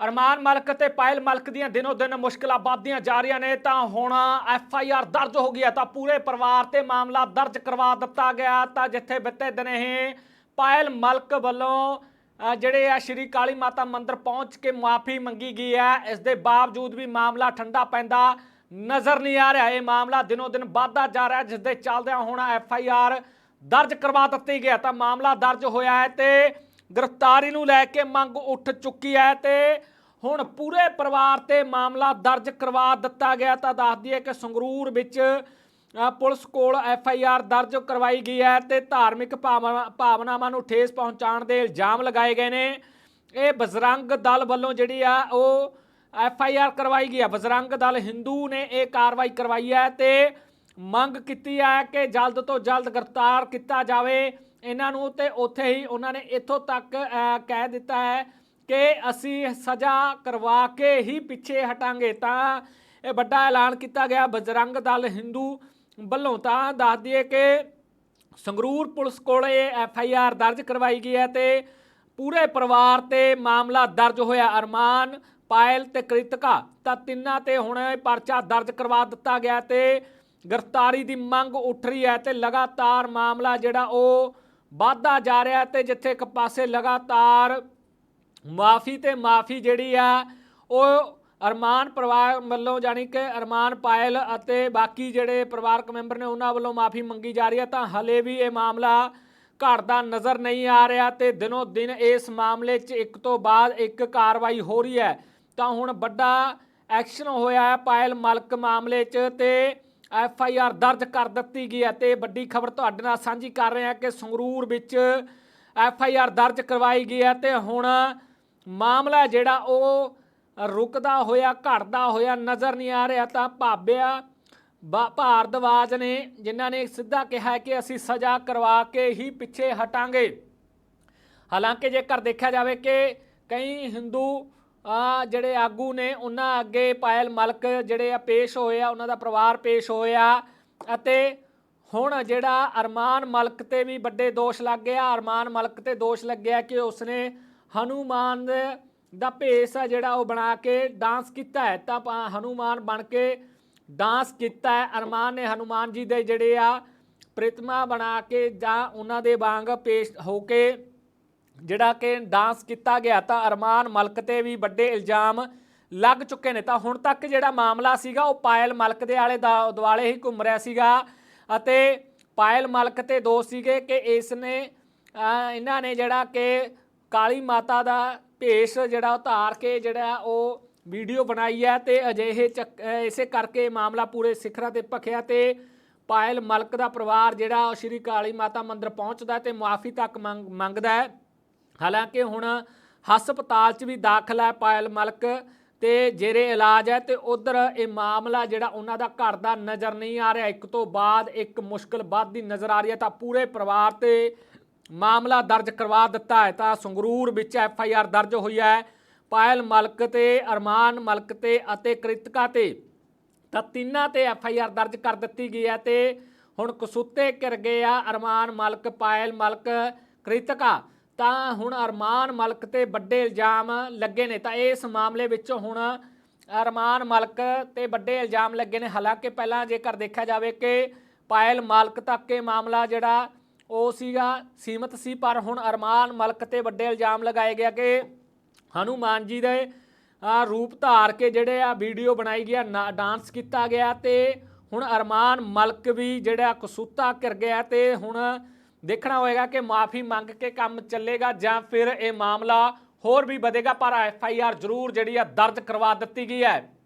ਅਰਮਾਨ ਮਲਕ ਤੇ ਪਾਇਲ ਮਲਕ ਦੀਆਂ ਦਿਨੋ ਦਿਨ ਮੁਸ਼ਕਲਾਂ ਵੱਧਦੀਆਂ ਜਾ ਰਹੀਆਂ ਨੇ, ਤਾਂ ਹੁਣ ਐਫ ਆਈ ਆਰ ਦਰਜ ਹੋ ਗਈ ਹੈ, ਤਾਂ ਪੂਰੇ ਪਰਿਵਾਰ ਤੇ ਮਾਮਲਾ ਦਰਜ ਕਰਵਾ ਦਿੱਤਾ ਗਿਆ। ਤਾਂ ਜਿੱਥੇ ਬਿੱਤੇ ਦਿਨ ਇਹ ਪਾਇਲ ਮਲਕ ਵੱਲੋਂ ਜਿਹੜੇ ਆ ਸ਼੍ਰੀ ਕਾਲੀ ਮਾਤਾ ਮੰਦਿਰ ਪਹੁੰਚ ਕੇ ਮਾਫੀ ਮੰਗੀ ਗਈ ਹੈ, ਇਸ ਦੇ ਬਾਵਜੂਦ ਵੀ ਮਾਮਲਾ ਠੰਡਾ ਪੈਂਦਾ ਨਜ਼ਰ ਨਹੀਂ ਆ ਰਿਹਾ। ਇਹ ਮਾਮਲਾ ਦਿਨੋ ਦਿਨ ਵੱਧਦਾ ਜਾ ਰਿਹਾ, ਜਿਸ ਦੇ ਚੱਲਦਿਆਂ ਹੁਣ ਐਫ ਆਈ ਆਰ ਦਰਜ ਕਰਵਾ ਦਿੱਤੀ ਗਿਆ ਤਾਂ ਮਾਮਲਾ ਦਰਜ ਹੋਇਆ ਹੈ ਤੇ ਗ੍ਰਿਫਤਾਰੀ ਨੂੰ ਲੈ ਕੇ ਮੰਗ ਉੱਠ ਚੁੱਕੀ ਹੈ ਤੇ ਹੁਣ ਪੂਰੇ ਪਰਿਵਾਰ ਤੇ ਮਾਮਲਾ ਦਰਜ ਕਰਵਾ ਦਿੱਤਾ ਗਿਆ। ਤਾਂ ਦੱਸਦੀ ਹੈ ਕਿ ਸੰਗਰੂਰ ਵਿੱਚ ਪੁਲਿਸ ਕੋਲ ਐਫ ਆਈ ਆਰ ਦਰਜ ਕਰਵਾਈ ਗਈ ਹੈ ਤੇ ਧਾਰਮਿਕ ਭਾਵਨਾ- ਭਾਵਨਾਵਾਂ ਨੂੰ ਠੇਸ ਪਹੁੰਚਾਉਣ ਦੇ ਇਲਜ਼ਾਮ ਲਗਾਏ ਗਏ ਨੇ। ਇਹ ਬਜਰੰਗ ਦਲ ਵੱਲੋਂ ਜਿਹੜੀ ਆ, ਉਹ ਐਫ ਆਈ ਆਰ ਕਰਵਾਈ ਗਈ ਹੈ। ਬਜਰੰਗ ਦਲ ਹਿੰਦੂ ਨੇ ਇਹ ਕਾਰਵਾਈ ਕਰਵਾਈ ਹੈ ਤੇ ਮੰਗ ਕੀਤੀ ਹੈ ਕਿ ਜਲਦ ਤੋਂ ਜਲਦ ਗ੍ਰਿਫਤਾਰ ਕੀਤਾ ਜਾਵੇ। ਇਹਨਾਂ ਨੂੰ ਤੇ ਉੱਥੇ ਹੀ ਉਹਨਾਂ ਨੇ ਇੱਥੋਂ ਤੱਕ ਕਹਿ ਦਿੱਤਾ ਹੈ ਕਿ ਅਸੀਂ ਸਜ਼ਾ ਕਰਵਾ ਕੇ ਹੀ ਪਿੱਛੇ ਹਟਾਂਗੇ ਤਾਂ ਇਹ ਵੱਡਾ ਐਲਾਨ ਕੀਤਾ ਗਿਆ। ਬਜਰੰਗ ਦਲ ਹਿੰਦੂ ਵੱਲੋਂ ਤਾਂ ਦੱਸ ਦਈਏ ਕਿ ਸੰਗਰੂਰ ਪੁਲਿਸ ਕੋਲ ਇਹ ਐਫ ਆਈ ਆਰ ਦਰਜ ਕਰਵਾਈ ਗਈ ਹੈ ਤੇ ਪੂਰੇ ਪਰਿਵਾਰ ਤੇ ਮਾਮਲਾ ਦਰਜ ਹੋਇਆ। ਅਰਮਾਨ, ਪਾਇਲ ਤੇ ਕ੍ਰਿਤਕਾ ਤਾਂ ਤਿੰਨਾਂ ਤੇ ਹੁਣ ਇਹ ਪਰਚਾ ਦਰਜ ਕਰਵਾ ਦਿੱਤਾ ਗਿਆ ਤੇ ਗ੍ਰਿਫਤਾਰੀ ਦੀ ਮੰਗ ਉੱਠ ਰਹੀ ਹੈ ਤੇ ਲਗਾਤਾਰ ਮਾਮਲਾ ਜਿਹੜਾ ਉਹ ਵੱਧਦਾ ਜਾ ਰਿਹਾ ਤੇ ਜਿੱਥੇ ਇੱਕ ਪਾਸੇ ਲਗਾਤਾਰ ਮਾਫੀ ਤੇ ਮਾਫੀ ਜਿਹੜੀ ਆ, ਉਹ ਅਰਮਾਨ ਪਰਿਵਾਰ ਵੱਲੋਂ ਜਾਨੀ ਕਿ ਅਰਮਾਨ ਪਾਇਲ ਅਤੇ ਬਾਕੀ ਜਿਹੜੇ ਪਰਿਵਾਰਕ ਮੈਂਬਰ ਨੇ ਉਹਨਾਂ ਵੱਲੋਂ ਮਾਫੀ ਮੰਗੀ ਜਾ ਰਹੀ ਹੈ ਤਾਂ ਹਲੇ ਵੀ ਇਹ ਮਾਮਲਾ ਘਟਦਾ ਨਜ਼ਰ ਨਹੀਂ ਆ ਰਿਹਾ ਤੇ ਦਿਨੋ ਦਿਨ ਇਸ ਮਾਮਲੇ 'ਚ ਇੱਕ ਤੋਂ ਬਾਅਦ ਇੱਕ ਕਾਰਵਾਈ ਹੋ ਰਹੀ ਹੈ। ਤਾਂ ਹੁਣ ਵੱਡਾ ਐਕਸ਼ਨ ਹੋਇਆ ਹੈ ਪਾਇਲ ਮਲਕ ਮਾਮਲੇ 'ਚ ਤੇ ਐਫ ਆਈ ਆਰ ਦਰਜ ਕਰ ਦਿੱਤੀ ਗਈ ਹੈ ਤੇ ਵੱਡੀ ਖਬਰ ਤੁਹਾਡੇ ਨਾਲ ਸਾਂਝੀ ਕਰ ਰਹੇ ਹਾਂ ਕਿ ਸੰਗਰੂਰ ਵਿੱਚ ਐਫ ਆਈ ਆਰ ਦਰਜ ਕਰਵਾਈ ਗਈ ਹੈ ਤੇ ਹੁਣ ਮਾਮਲਾ ਜਿਹੜਾ ਉਹ ਰੁਕਦਾ ਹੋਇਆ, ਘਟਦਾ ਹੋਇਆ ਨਜ਼ਰ ਨਹੀਂ ਆ ਰਿਹਾ। ਤਾਂ ਭਾਬਿਆ ਬਾ- ਭਾਰਦਵਾਜ ਨੇ, ਜਿਨ੍ਹਾਂ ਨੇ ਸਿੱਧਾ ਕਿਹਾ ਕਿ ਅਸੀਂ ਸਜ਼ਾ ਕਰਵਾ ਕੇ ਹੀ ਪਿੱਛੇ ਹਟਾਂਗੇ। ਹਾਲਾਂਕਿ ਜੇਕਰ ਦੇਖਿਆ ਜਾਵੇ ਕਿ ਕਈ ਹਿੰਦੂ ਜਿਹੜੇ ਆਗੂ ਨੇ, ਉਹਨਾਂ ਅੱਗੇ ਪਾਇਲ ਮਲਕ ਜਿਹੜੇ ਆ, ਪੇਸ਼ ਹੋਏ ਆ, ਉਹਨਾਂ ਦਾ ਪਰਿਵਾਰ ਪੇਸ਼ ਹੋਇਆ। ਅਤੇ ਹੁਣ ਜਿਹੜਾ ਅਰਮਾਨ ਮਲਕ ਤੇ ਵੀ ਵੱਡੇ ਦੋਸ਼ ਲੱਗ ਗਿਆ। ਅਰਮਾਨ ਮਲਕ ਤੇ ਦੋਸ਼ ਲੱਗਿਆ ਕਿ ਉਸਨੇ ਹਨੂਮਾਨ ਦਾ ਭੇਸ ਆ ਜਿਹੜਾ ਉਹ ਬਣਾ ਕੇ ਡਾਂਸ ਕੀਤਾ ਹੈ। ਤਾਂ ਪਾ- ਹਨੂਮਾਨ ਬਣ ਕੇ ਡਾਂਸ ਕੀਤਾ ਹੈ। ਅਰਮਾਨ ਨੇ ਹਨੂਮਾਨ ਜੀ ਦੇ ਜਿਹੜੇ ਆ ਪ੍ਰਤਿਮਾ ਬਣਾ ਕੇ ਜਾਂ ਉਹਨਾਂ ਦੇ ਵਾਂਗ ਪੇਸ਼ ਹੋ ਕੇ ਜਿਹੜਾ ਕਿ ਡਾਂਸ ਕੀਤਾ ਗਿਆ, ਤਾਂ ਅਰਮਾਨ ਮਲਕ ਤੇ ਵੀ ਵੱਡੇ ਇਲਜ਼ਾਮ ਲੱਗ ਚੁੱਕੇ ਨੇ। ਤਾਂ ਹੁਣ ਤੱਕ ਜਿਹੜਾ ਮਾਮਲਾ ਸੀਗਾ, ਉਹ ਪਾਇਲ ਮਲਕ ਦੇ ਆਲੇ ਦਾ ਦੁਆਲੇ ਹੀ ਘੁੰਮ ਰਿਹਾ ਸੀਗਾ ਅਤੇ ਪਾਇਲ ਮਲਕ ਤੇ ਦੋਸ਼ ਸੀਗੇ ਕਿ ਇਸ ਨੇ ਇਹਨਾਂ ਨੇ ਜਿਹੜਾ ਕਿ ਕਾਲੀ ਮਾਤਾ ਦਾ ਭੇਸ ਜਿਹੜਾ ਉਤਾਰ ਕੇ ਜਿਹੜਾ ਉਹ ਵੀਡੀਓ ਬਣਾਈ ਹੈ ਤੇ ਅਜਿਹੇ ਚੱਕ- ਇਸੇ ਕਰਕੇ ਮਾਮਲਾ ਪੂਰੇ ਸਿਖਰਾਂ ਤੇ ਭਖਿਆ ਤੇ ਪਾਇਲ ਮਲਕ ਦਾ ਪਰਿਵਾਰ ਜਿਹੜਾ ਉਹ ਸ਼੍ਰੀ ਕਾਲੀ ਮਾਤਾ ਮੰਦਿਰ ਪਹੁੰਚਦਾ ਹੈ ਤੇ ਮੁਆਫੀ ਤੱਕ ਮੰਗ- ਮੰਗਦਾ ਹੈ। ਹਾਲਾਂਕਿ ਹੁਣ ਹਸਪਤਾਲ 'ਚ ਵੀ ਦਾਖਲ ਹੈ ਪਾਇਲ ਮਲਕ ਤੇ ਜੇਰੇ ਇਲਾਜ ਹੈ ਤੇ ਉਧਰ ਇਹ ਮਾਮਲਾ ਜਿਹੜਾ ਉਹਨਾਂ ਦਾ ਘਰ ਦਾ ਨਜ਼ਰ ਨਹੀਂ ਆ ਰਿਹਾ। ਇੱਕ ਤੋਂ ਬਾਅਦ ਇੱਕ ਮੁਸ਼ਕਲ ਵੱਧਦੀ ਨਜ਼ਰ ਆ ਰਹੀ ਹੈ ਤਾਂ ਪੂਰੇ ਪਰਿਵਾਰ ਤੇ ਮਾਮਲਾ ਦਰਜ ਕਰਵਾ ਦਿੱਤਾ ਹੈ। ਤਾਂ ਸੰਗਰੂਰ ਵਿੱਚ ਐਫ ਆਈ ਆਰ ਦਰਜ ਹੋਈ ਹੈ। ਪਾਇਲ ਮਲਕ ਤੇ ਅਰਮਾਨ ਮਲਕ ਤੇ ਅਤੇ ਕ੍ਰਿਤਕਾ ਤੇ। ਤਾਂ ਤਿੰਨਾਂ ਤੇ ਐਫ ਆਈ ਆਰ ਦਰਜ ਕਰ ਦਿੱਤੀ ਗਈ ਹੈ ਤੇ ਹੁਣ ਕਸੂਤੇ ਘਿਰ ਗਏ ਆ ਅਰਮਾਨ ਮਲਕ, ਪਾਇਲ ਮਲਕ, ਕ੍ਰਿਤਕਾ। ਤਾਂ ਹੁਣ ਅਰਮਾਨ ਮਲਕ ਤੇ ਵੱਡੇ ਇਲਜ਼ਾਮ ਲੱਗੇ ਨੇ। ਤਾਂ ਇਸ ਮਾਮਲੇ ਵਿੱਚ ਹੁਣ ਅਰਮਾਨ ਮਲਕ ਤੇ ਵੱਡੇ ਇਲਜ਼ਾਮ ਲੱਗੇ ਨੇ। ਹਾਲਾਂਕਿ ਪਹਿਲਾਂ ਜੇਕਰ ਦੇਖਿਆ ਜਾਵੇ ਕਿ ਪਾਇਲ ਮਲਕ ਤੱਕ ਇਹ ਮਾਮਲਾ ਜਿਹੜਾ ਉਹ ਸੀਗਾ ਸੀਮਤ ਸੀ, ਪਰ ਹੁਣ ਅਰਮਾਨ ਮਲਕ ਤੇ ਵੱਡੇ ਇਲਜ਼ਾਮ ਲਗਾਏ ਗਿਆ ਕਿ ਹਨੂਮਾਨ ਜੀ ਦੇ ਰੂਪ ਧਾਰ ਕੇ ਜਿਹੜੇ ਆ ਵੀਡੀਓ ਬਣਾਈ ਗਿਆ, ਨਾ- ਡਾਂਸ ਕੀਤਾ ਗਿਆ ਤੇ ਹੁਣ ਅਰਮਾਨ ਮਲਕ ਵੀ ਜਿਹੜਾ ਕਸੂਤਾ ਕਰ ਗਿਆ ਤੇ ਹੁਣ ਦੇਖਣਾ ਹੋਏਗਾ ਕਿ ਮਾਫੀ ਮੰਗ ਕੇ ਕੰਮ ਚੱਲੇਗਾ ਜਾਂ ਫਿਰ ਇਹ ਮਾਮਲਾ ਹੋਰ ਵੀ ਵਧੇਗਾ, ਪਰ ਐਫ ਆਈ ਆਰ ਜ਼ਰੂਰ ਜਿਹੜੀ ਆ ਦਰਜ ਕਰਵਾ ਦਿੱਤੀ ਗਈ ਹੈ।